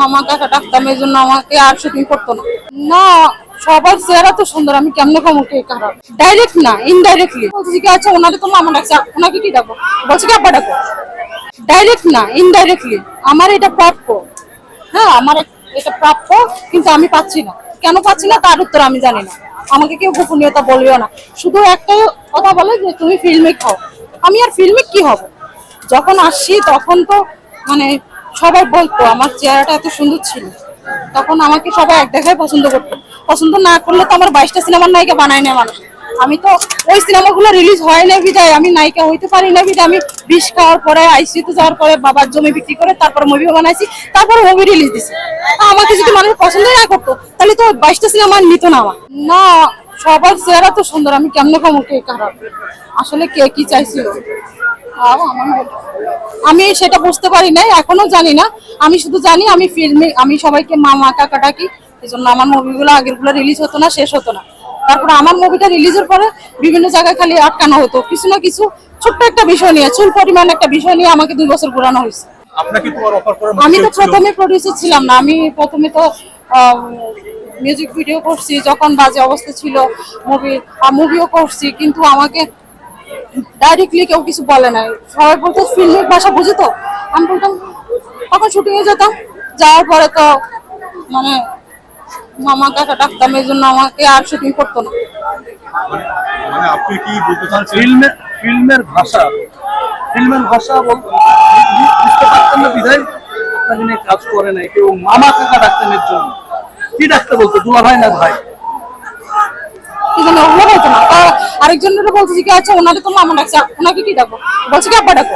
মামা কাকা ডাকতাম এই জন্য আমাকে আর শুটিং করতো না। না, সবার চেহারা তো সুন্দর, আমি কেমনে কম কে খারাপ ডাইরেক্ট না ইনডাইরেক্টলি বলছি কি আচ্ছা ওনারে তো মামা ডাকছে, ওনাকে কি ডাকবো? বলছি কি, আব্বা ডাকো। ডাইরেক্ট না ইনডাইরেক্টলি আমার এটা প্রাপ্য। হ্যাঁ আমার এটা প্রাপ্য, কিন্তু আমি পাচ্ছি না। কেন পাচ্ছি না? তার উত্তর আমি জানি না। আমাকে কেউ গোপনীয়তা বলবেও না। শুধু একটাই কথা বলে যে, তুমি ফিল্মে খাও। আমি আর ফিল্মে কি হব? যখন আসছি, তখন তো মানে সবাই বলতো আমার চেহারাটা এত সুন্দর ছিল। তখন আমাকে সবাই এক দেখায় পছন্দ করতো। পছন্দ না করলে তো আমার বাইশটা সিনেমার নায়িকা বানায় না। মানুষ আমি তো ওই সিনেমাগুলো রিলিজ হয় না বিদায় আমি নায়িকা হইতে পারি না বিদায় আমি বিষ খাওয়ার পরে আইসিতে যাওয়ার পরে বাবার জমি বিক্রি করে তারপর মুভিও বানাইছি, তারপর মুভি রিলিজ দিছি। আমাকে যদি মানুষ পছন্দ না করতো, তাহলে তো বাইশটা সিনেমা নিত না আমার। না, সবার চেহারা তো সুন্দর। আমি কেমন কম কে খারাপ আসলে কে কি চাইছিল? আমার বল- আমি সেটা বুঝতে পারি নাই এখনও জানি না। আমি শুধু জানি আমি ফিল্মে আমি সবাইকে মামা কাকা ডাকি এই জন্য আমার মুভিগুলো আগেরগুলো রিলিজ হতো না শেষ হতো না। তারপরে আমার মুভিটা রিলিজের পরে বিভিন্ন জায়গায় খালি আটকানো হতো। কিছু না কিছু ছোট্ট একটা বিষয় নিয়ে চুল পরিমাণ একটা বিষয় নিয়ে আমাকে দুই বছর ঘোরানো হয়েছে। আমি তো প্রথমে প্রডিউসার ছিলাম না আমি প্রথমে তো মিউজিক ভিডিও করছি যখন বাজে অবস্থা ছিল মুভি মুভিও করছি কিন্তু আমাকে ডাইরেক্টলি কেউ কিছু বলে নাই। সবাই বলতো ফিল্মের ভাষা বুঝে তো? আমি বলতাম তখন শুটিং এ যেতাম। যাওয়ার পরে তো মানে মামা কাকা ডাকতাম, এই জন্য আমাকে আর শুটিং করতো না। মানে আপনি কি বলতে চাচ্ছেন ফিল্মের ফিল্মের ভাষা ফিল্মের ভাষা বল- বু- পারতেন না কাজ করে নাই, কেউ মামা কাকা ডাকতেন জন্য। কি ডাকতে বলতো? দুলা ভাই না ভাই? জানি ওগুলো বলতো না। আরেকজনের বলতেছি কি আচ্ছা ওনারে তো মামা ডাকছে। ওনাকে কি ডাকবো? বলছে কি, আব্বা ডাকো।